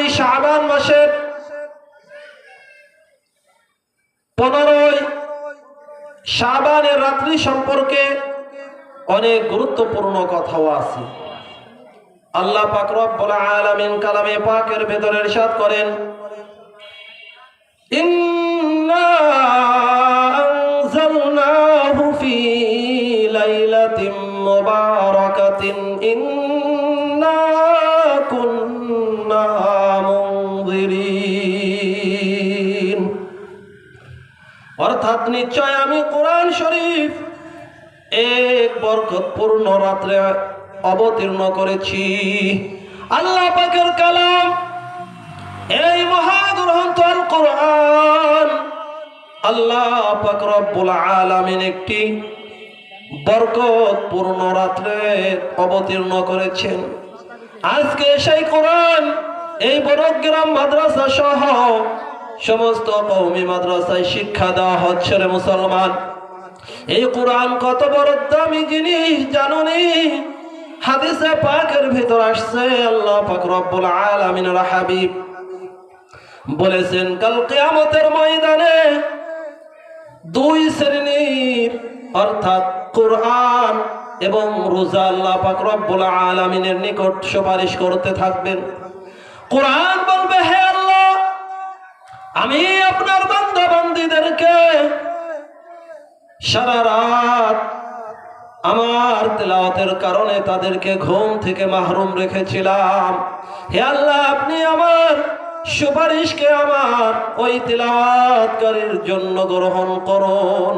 এই শাহবান মাসের পনেরোই শাহবানের রাত্রি সম্পর্কে অনেক গুরুত্বপূর্ণ কথাও আছে। আল্লাহ পাক রব্বুল আলামিন কালামে পাকের ভেতরে ইরশাদ করেন, ইন্না অর্থাৎ নিশ্চয় আমি কোরআন শরীফ এক বরকতপূর্ণ রাত্রে অবতীর্ণ করেছি। আল্লাহ পাকের কালাম, এই মহাগ্রন্থ আল কোরআন আল্লাহ পাক রব্বুল আলামিন একটি বরকতপূর্ণ রাত্রে অবতীর্ণ করেছেন। আজকে সেই কোরআন, এই বড়গ্রাম মাদ্রাসা সহ সমস্ত কৌমি মাদ্রাসায় শিক্ষা দেওয়া হচ্ছে রে মুসলমান। এই কোরআন কত বড় দামি জিনিস জানুনি হাদিসে পাকের ভিতর আসছে, আল্লাহ পাক রব্বুল আলামিনের হাবিব। বলেছেন, কাল কিয়ামতের ময়দানে দুই শ্রেণির, অর্থাৎ কোরআন এবং রোজা আল্লাহ পাক রব্বুল আলামিনের নিকট সুপারিশ করতে থাকবেন। কোরআন বলবে হে আল্লাহ আমি আপনার বান্দা বান্দীদেরকে সারা রাত আমার তেলাওয়াতের কারণে তাদেরকে ঘুম থেকে মাহরুম রেখেছিলাম। হে আল্লাহ, আপনি আমার সুপারিশকে আমার ওই তেলাওয়াতকারীর জন্য গ্রহণ করুন।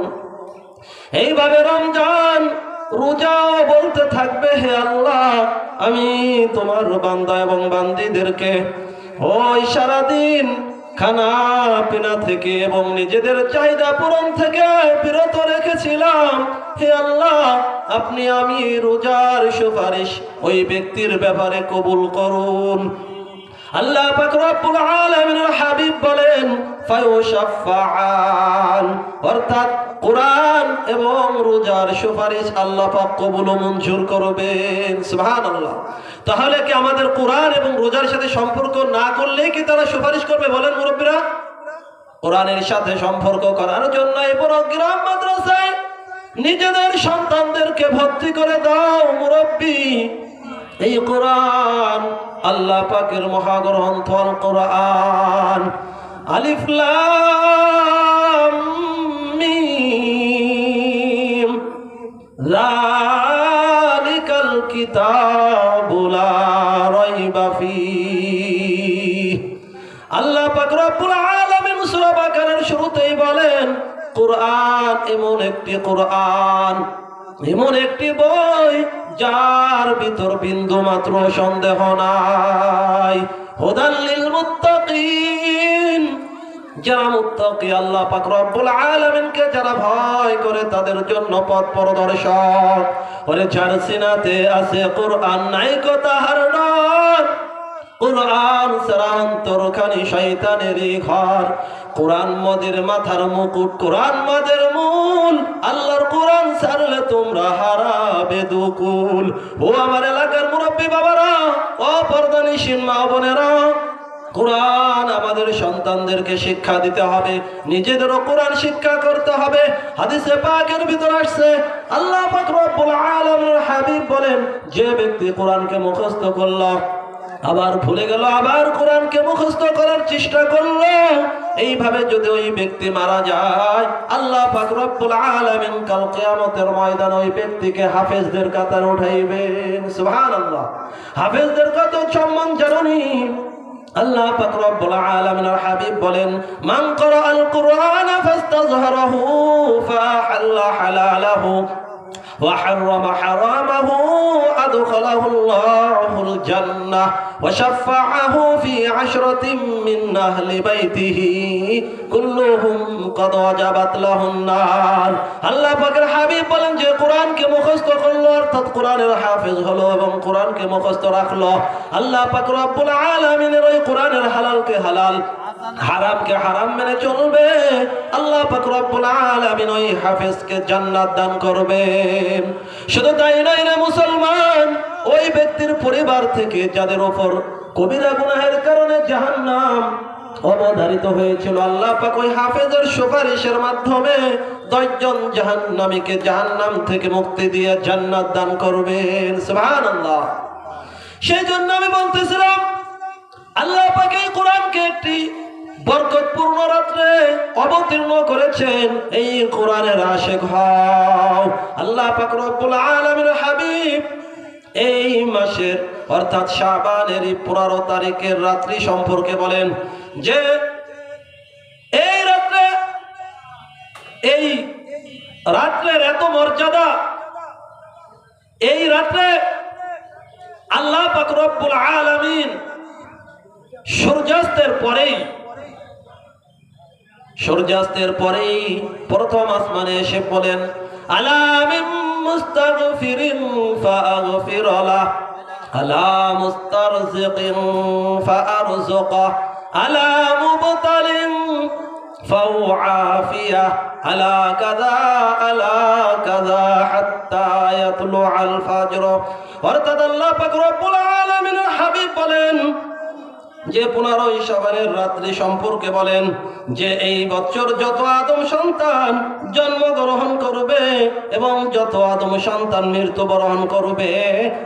এইভাবে রমজান রোজাও বলতে থাকবে, হে আল্লাহ, আমি তোমার বান্দা এবং বান্দিদেরকে ওই সারাদিন খানা পিনা থেকে এবং নিজেদের চাহিদা পূরণ থেকে বিরত রেখেছিলাম। হে আল্লাহ, আপনি আমি রোজার সুপারিশ ওই ব্যক্তির ব্যাপারে কবুল করুন। আল্লাহ পাক রব্বুল আলামিনের হাবিব বলেন অর্থাৎ কোরআন এবং রোজার সুপারিশ আল্লাহ পাক কবুল মঞ্জুর করবেন। সুবহানাল্লাহ। তাহলে কি আমাদের কোরআন এবং রোজার সাথে সম্পর্ক না করলেই কি তারা সুপারিশ করবে বলেন মুরব্বীরা? কোরআনের সাথে সম্পর্ক করার জন্য এই বড় গ্রাম মাদ্রাসায় নিজেদের সন্তানদেরকে ভর্তি করে দাও মুরব্বী। এই কোরআন আল্লাহ পাকের মহাগ্রন্থ কোরআন। আলিফ যালিকাল কিতাবু লা আল্লাহ পাক রব্বুল আলামিন সূরা শুরুতেই বলেন, কোরআন এমন একটি কোরআন, এমন একটি বই যার ভিতর বিন্দু মাত্র সন্দেহ নাই। হুদাল্লিল মুত্তাকিন। যারা মুত্তাকি আল্লাহ পাক রব্বুল আলামিনকে যারা ভয় করে তাদের জন্য পথ প্রদর্শক ওরে যার সিনাতে আছে কোরআন নাই কো তাহার কোরআন ঘর। কোরআন মদের মাথার মুকুট, কোরআন মদের মূল। আল্লাহর কোরআন সারলে তোমরা হারাবে দুকুল। ও আমার এলাকার মুরব্বী বাবারা, ও পর্দানিসীন মা বোনেরা কোরআন আমাদের সন্তানদেরকে শিক্ষা দিতে হবে, নিজেদেরও কোরআন শিক্ষা করতে হবে, হাদিসে পাকের ভিতর আসছে, আল্লাহ পাক রব্বুল আলামিন হাবিব বলেন, যে ব্যক্তি কোরআনকে মুখস্থ করল, আবার ভুলে গেল, আবার কোরআনকে মুখস্থ করার চেষ্টা করল, এইভাবে যদি ওই ব্যক্তি মারা যায়, আল্লাহ পাক রব্বুল আলামিন কাল কিয়ামতের ময়দান ওই ব্যক্তিকে হাফেজদের কাতার উঠাইবেন, সুবহানাল্লাহ। হাফেজদের কত সম্মান জানেন? আল্লাহ পাক রব্বুল আলামিনের হাবিব বলেন মান করা আল কুরআন ফাস্তাযহারাহু ফাহাল্লা হালালাহু। وحرم حرامه أدخله الله الجنة وشفعه في عشرة من أهل بيته كلهم قد وجبت له النار আল্লাহ পাকের হাবিব বলেন যে কোরআনকে মুখস্থ করলো অর্থাৎ কোরআনের হাফেজ হলো এবং কোরআনকে মুখস্থ রাখলো আল্লাহ পাক রব্বুল আলামিনের ওই কোরআনের হালালকে হালাল হারামকে হারাম মেনে চলবে। আল্লাহ পাক রব্বুল ওই হাফেজকে জান্নাত দান করবেন শুধু তাই নয় রে মুসলমান, ওই ব্যক্তির পরিবার থেকে যাদের ওপর কবিরা গুনাহের কারণে জাহান্নাম অবধারিত হয়েছিল, আল্লাহ পাক ওই হাফেজের সুপারিশের মাধ্যমে দশজন জাহান্নামীকে জাহান্নাম থেকে মুক্তি দিয়ে জান্নাত দান করবেন। সুবহানাল্লাহ। সেই জন্য আমি বলতেছিলাম, আল্লাহ পাক এই কোরআনকে একটি বরকতপূর্ণ রাত্রে অবতীর্ণ করেছেন এই কোরআনের আশেক হও। আল্লাহ পাক রব্বুল আলামিন হাবিব এই মাসের, অর্থাৎ শাবানের পনেরো তারিখের রাত্রি সম্পর্কে বলেন যে এই রাত্রে এই রাত্রের এত মর্যাদা, এই রাত্রে আল্লাহ পাক রব্বুল আলামিন সূর্যাস্তের পরেই সূর্যাস্তের পরেই প্রথম আসমানে এসে বলেন আলামিম মুস্তাগফিরিন ফাগফির লাহ আলা মুস্তারজিকিন ফারজুকা আলা মুবতালিন ফাউআফিয়া আলা কাযা আলা কাযা হাত্তা ইয়াতলু আল ফাজর। অর্থাৎ আল্লাহ হাবিব বলেন যে পনেরোই সাবানের রাত্রি সম্পর্কে বলেন যে এই বছর যত আদম সন্তান জন্মগ্রহণ করবে এবং যত আদম সন্তান মৃত্যুবরণ করবে,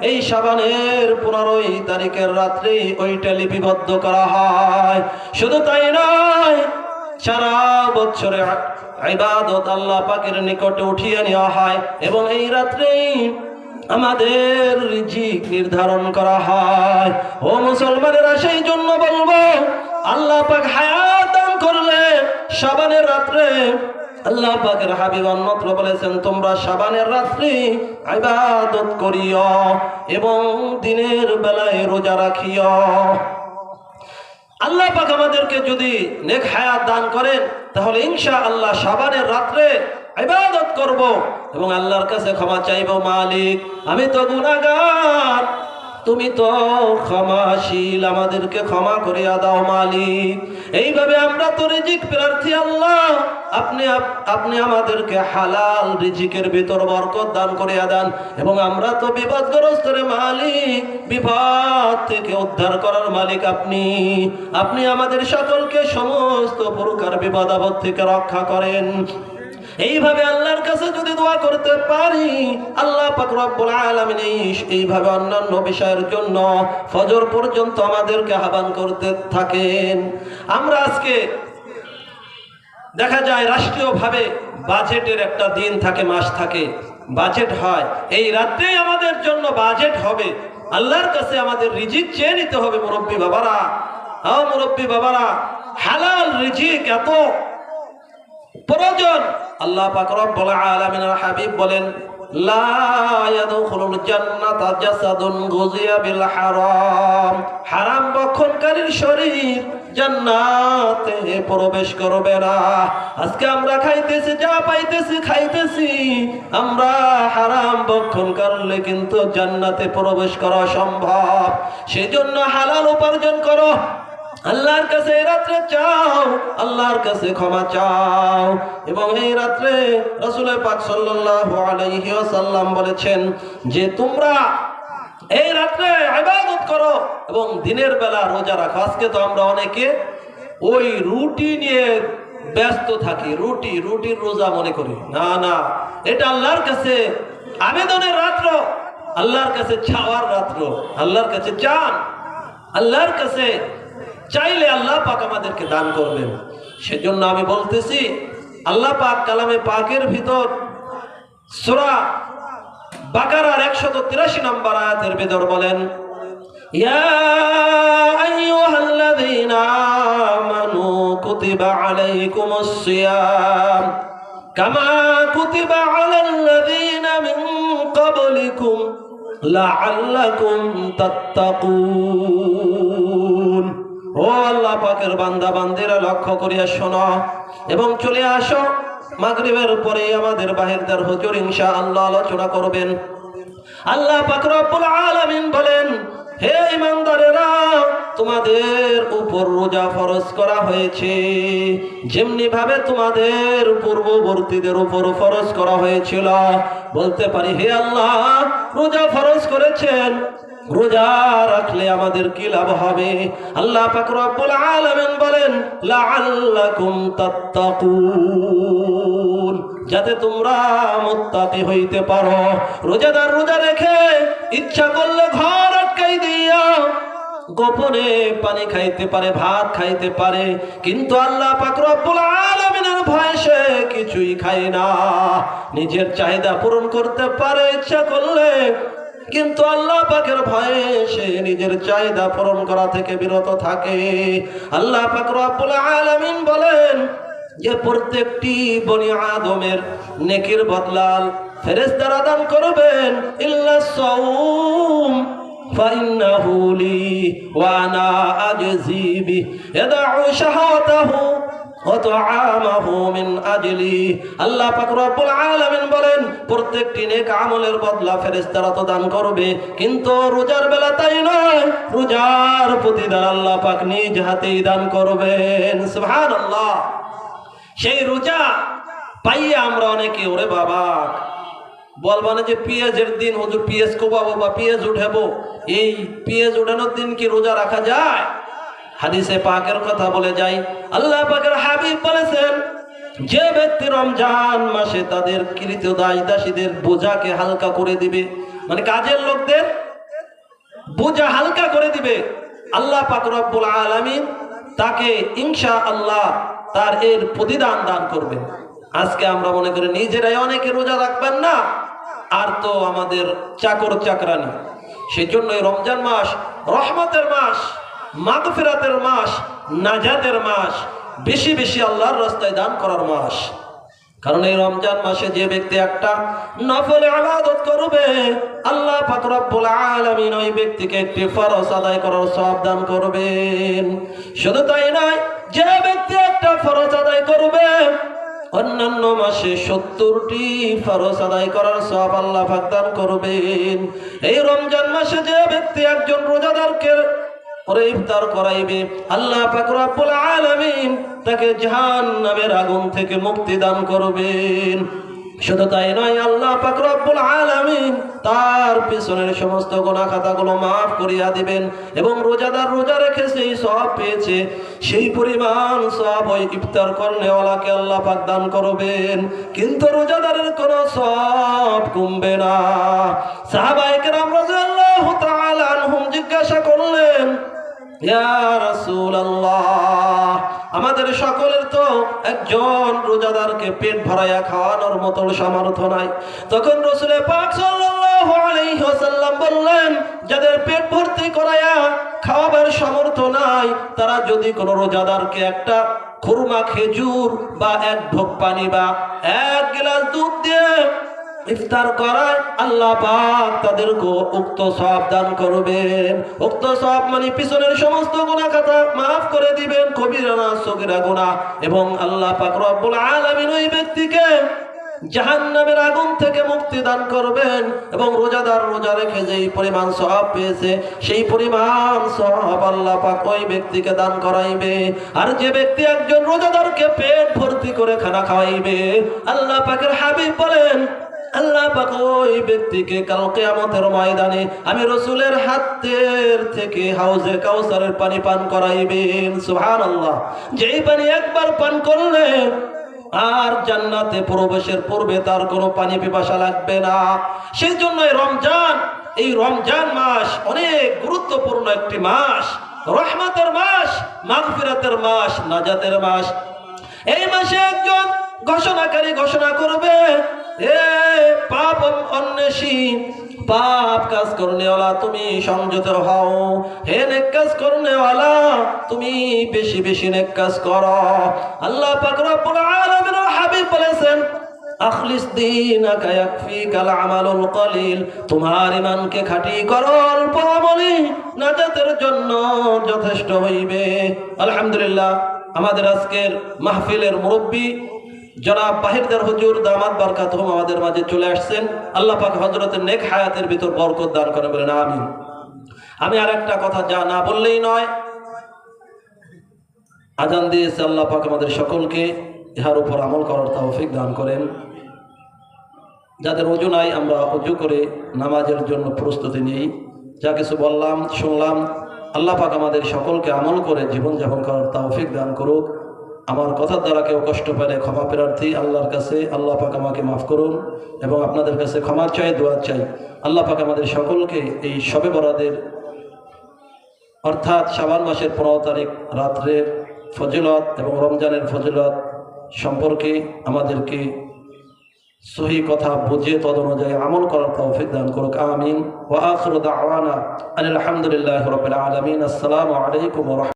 এই সাবানের পনেরোই তারিখের রাত্রি ওইটা লিপিবদ্ধ করা হয়। শুধু তাই নয়, সারা বছরে ইবাদত আল্লাহ পাকের নিকটে উঠিয়ে নেওয়া হয় এবং এই রাত্রেই আমাদের রিজিক নির্ধারণ করা হয়। ও মুসলমানেরা সেই জন্য বলব, আল্লাহ পাক হায়াত দান করলে সাবানের রাত্রে, আল্লাহ পাকের হাবিব অন্যত্র বলেছেন, তোমরা সাবানের রাত্রি ইবাদত করিও এবং দিনের বেলায় রোজা রাখিও। আল্লাহ পাক আমাদেরকে যদি নেক হায়াত দান করেন, তাহলে ইনশা আল্লাহ সাবানের রাত্রে ইবাদত করব। এবং আল্লাহর কাছে ক্ষমা চাইব, মালিক। আমি তো গুনাহগার। তুমি তো ক্ষমাশীল। আমাদেরকে ক্ষমা করিয়া দাও, মালিক। এইভাবে আমরা তো রিজিক প্রার্থী, আল্লাহ। আপনি আপনি আমাদেরকে হালাল রিজিকের ভিতর বরকত দান করিয়া দেন। এবং আমরা তো বিপদগ্রস্তরে মালিক। বিপদ থেকে উদ্ধার করার মালিক আপনি। আপনি আমাদের সকলকে সমস্ত প্রকার বিপদ আপদ থেকে রক্ষা করেন। এইভাবে আল্লাহর কাছে যদি দোয়া করতে পারি, আল্লাহ পাক রব্বুল আলামিন এইভাবে অন্যান্য বিষয়ের জন্য ফজর পর্যন্ত আমাদেরকে আহ্বান করতে থাকেন। আমরা আজকে দেখা যায় রাষ্ট্রীয়ভাবে বাজেটের একটা দিন থাকে, মাস থাকে। বাজেট হয়। এই রাত্রেই আমাদের জন্য বাজেট হবে। আল্লাহর কাছে আমাদের রিজিক চেয়ে নিতে হবে মুরব্বী বাবারা। হ্যাঁ মুরব্বী বাবারা, হালাল রিজিক এত প্রয়োজন। আল্লাহ পাক রব্বুল আলামিনের হাবিব বলেন বিল প্রবেশ করবে না। আজকে আমরা খাইতেছি, যা পাইতেছি, খাইতেছি। আমরা হারাম বক্ষণ করলে কিন্তু জান্নাতে প্রবেশ করা সম্ভব। সেজন্য হালাল উপার্জন করো। আল্লাহর কাছে রাত্রে চাও, আল্লাহর কাছে ক্ষমা চাও। এবং এই রাত্রে রসুল পাক সাল্লাল্লাহু আলাইহি ওয়াসাল্লাম বলেছেন যে তোমরা এই রাত্রে ইবাদত করো এবং দিনের বেলা রোজা রাখো। আজকে তো আমরা অনেকে ওই রুটি নিয়ে ব্যস্ত থাকি, রুটি, রুটির রোজা মনে করি। না না, এটা আল্লাহর কাছে আবেদনের রাত্র, আল্লাহর কাছে চাওয়ার রাত্র, আল্লাহর কাছে চান, আল্লাহর কাছে চাইলে আল্লাহ পাক আমাদেরকে দান করবেন। সেজন্য আমি বলতেছি, আল্লাহ পাক কালামে পাকের ভিতর সূরা বাকারার একশত তিরাশি নম্বর আয়াতের ভিতর বলেন, ইয়া আইয়ুহাল্লাযীনা আমানু কুতিবা আলাইকুমুস সিয়াম কামা কুতিবা ও আল্লাহ পাকের বান্দা, বান্দিরা লক্ষ্য করিয়া শোনো এবং চলে আসো। মাগরিবের পরে আমাদের বাহিরদার হুজুর ইনশা আল্লাহ আলোচনা করবেন। আল্লাহ পাক রব্বুল আলামিন বলেন, হে ইমানদারেরা তোমাদের উপর রোজা ফরজ করা হয়েছে। যেমনি ভাবে তোমাদের পূর্ববর্তীদের উপর ফরজ করা হয়েছিল। বলতে পারি, হে আল্লাহ, রোজা ফরজ করেছেন। রোজা রাখলে আমাদের কি লাভ হবে? আল্লাহ পাক আলামিন বলেন যাতে তোমরা মুত্তাকি হইতে পারো। রোজাদার রোজা রেখে ইচ্ছা করলে ঘর আটকাই দিয়া গোপনে পানি খাইতে পারে, ভাত খাইতে পারে। কিন্তু আল্লাহ পাক আলামিনের ভয়ে সে কিছুই খায় না। নিজের চাহিদা পূরণ করতে পারে, ইচ্ছা করলে কিন্তু আল্লাহ পাকের ভয়ে সে নিজের চাহিদা পূরণ করা থেকে বিরত থাকে আল্লাহ পাক রব্বুল আলামিন বলেন যে প্রত্যেকটি বনি আদমের নেকির বদলাল ফেরেশতারা দান করবেন ইল্লা সাউম فإنه لي وأنا أجزي به يدع شهوته وطعامه من أجلي আল্লাহ পাক রব্বুল আলামিন বলেন, প্রত্যেকটি নেক আমলের বদলা ফেরেশতারা তো দান করবে, কিন্তু রোজার বেলা তাই নয়, রোজার আল্লাহ দান করবেন। সুবহানাল্লাহ। সেই রোজা পাইয়া আমরা অনেকে, ওরে বাবা বলবা না যে পেঁয়াজের দিন, হুজুর পেঁয়াজ কোবাবো বা পেঁয়াজ উঠাবো, এই পেঁয়াজ উঠানোর দিন কি রোজা রাখা যায়? হাদিসে পাকের কথা বলে যাই, আল্লাহ পাকের হাবিব বলেছেন, যে ব্যক্তি রমজান মাসে তাদের কৃত দাস দাসীদের বোঝাকে হালকা করে দিবে মানে কাজের লোকদের বোঝা হালকা করে দিবে, আল্লাহ পাক রব্বুল আলামিন তাকে ইনশা আল্লাহ তার এর প্রতিদান দান করবেন। আজকে আমরা মনে করি নিজেরাই অনেকে রোজা রাখবেন না, আর তো আমাদের চাকর চাকরানি। সেই জন্য রমজান মাস, রহমতের মাস মাগফিরাতের মাস, নাজাতের মাস, বেশি বেশি আল্লাহর রাস্তায় দান করার মাস। কারণ এই রমজান মাসে যে ব্যক্তি একটা নফল আবাদত করবে, আল্লাহ পাক রব্বুল আলামিন ওই ব্যক্তিকে একটি ফরজ আদায় করার সওয়াব দান করবেন। শুধু তাই নয়, যে ব্যক্তি একটা ফরজ আদায় করবে, অন্যান্য মাসে সত্তরটি ফরজ আদায় করার সব আল্লাহ পাক দান করবেন। এই রমজান মাসে যে ব্যক্তি একজন রোজাদারকে ওরে ইফতার করাইবে। আল্লাহ পাক রব্বুল আলামিন তাকে জাহান্নামের আগুন থেকে মুক্তি দান করবেন। শুধু তাই নয়, আল্লাহ পাক রব্বুল আলামিন তার পিছনের সমস্ত গোনা খাতাগুলো মাফ করিয়া দিবেন এবং রোজাদার রোজা রেখে সেই সব পেয়েছে, সেই পরিমাণ সব ওই ইফতার করনেওয়ালাকে আল্লাহ পাক দান করবেন। কিন্তু রোজাদারের কোনো সব কমবে না। সাহাবায়ে কেরাম রাদিয়াল্লাহু তাআলা জিজ্ঞাসা করলেন আমাদের সকলের তো একজন রোজাদারকে পেট ভরাইয়া খাওয়ানোর মতো সামর্থ্য নাই। তখন রসুলের পাক বললেন, যাদের পেট ভর্তি করাইয়া খাওয়াবার সামর্থ্য নাই, তারা যদি কোনো রোজাদারকে একটা খুরমা খেজুর বা এক ঢোক পানি বা এক গ্লাস দুধ দিয়ে ইফতার করায় আল্লাহ পাক তাদেরকে উক্ত সব দান করবেন। উক্ত সব মানে পিছনের সমস্ত গুনাহ খাতা মাফ করে দিবেন, কবিরা না, সগিরা গুনাহ। এবং আল্লাহ পাক রব্বুল আলামিন ওই ব্যক্তিকে জাহান্নামের আগুন থেকে মুক্তি দান করবেন এবং রোজাদার রোজা রেখে যেই পরিমাণ সব পেয়েছে, সেই পরিমাণ সব আল্লাহ পাক ওই ব্যক্তিকে দান করাইবে। আর যে ব্যক্তি একজন রোজাদারকে পেট ভর্তি করে খানা খাওয়াইবে, আল্লাহ পাকের হাবিব বলেন আল্লাহ পাক ওই ব্যক্তিকে কাল কিয়ামতের ময়দানে আমি রসুলের হাতের থেকে হাউজে কাউসারের পানি পান করাইবেন, সুবহানাল্লাহ। যেই পানি একবার পান করলে আর জান্নাতে প্রবেশের পূর্বে তার কোনো পানি পিপাসা লাগবে না। সেই জন্য রমজান, এই রমজান মাস অনেক গুরুত্বপূর্ণ একটি মাস। রহমতের মাস, মাগফিরাতের মাস, নাজাতের মাস। এই মাসে একজন ঘোষণাকারী ঘোষণা করবে এ পাপ অন্বেষী, পাপ কাজ করনেওয়ালা তুমি সংযত হও। হে কাজ করনেওয়ালা তুমি বেশি বেশি নেক কাজ করো। আল্লাহ হাবিব বলেছেন তোমার ইমানকে খাঁটি করো অল্প আমলি নাজাতের জন্য যথেষ্ট হইবে। আলহামদুলিল্লাহ, আমাদের আজকের মাহফিলের মুরব্বী জনাব বাহিরদার হুজুর দামাত বারকাত হোম আমাদের মাঝে চলে আসছেন। আল্লাহ পাক হজরতের নেক হায়াতের ভিতর বরকত দান করে বলেন, আমিন। আমি আর একটা কথা যা না বললেই নয়, আজান দিয়েছে আল্লাহ পাক আমাদের সকলকে, ইহার উপর আমল করার তৌফিক দান করেন। যাদের অজু নাই, আমরা অজু করে নামাজের জন্য প্রস্তুতি নেই। যা কিছু বললাম, শুনলাম, আল্লাহ পাক আমাদের সকলকে আমল করে জীবনযাপন করার তৌফিক দান করুক। আমার কথার দ্বারা কেউ কষ্ট পেলে ক্ষমা প্রার্থী, আল্লাহর কাছে আল্লাহ পাক আমাকে মাফ করুন এবং আপনাদের কাছে ক্ষমা চাই, দোয়া চাই। আল্লাহ পাক আমাদের সকলকে এই শবে বরাদের, অর্থাৎ শাবান মাসের পনেরো তারিখ রাত্রের ফজিলত এবং রমজানের ফজিলত সম্পর্কে আমাদেরকে সহি কথা বুঝে তদ অনুযায়ী আমল করার তৌফিক দান করুক। আমিন। ওয়া আখিরু দাওয়ানা আলহামদুলিল্লাহি রাব্বিল আলামিন। আসসালামু আলাইকুম ওয়া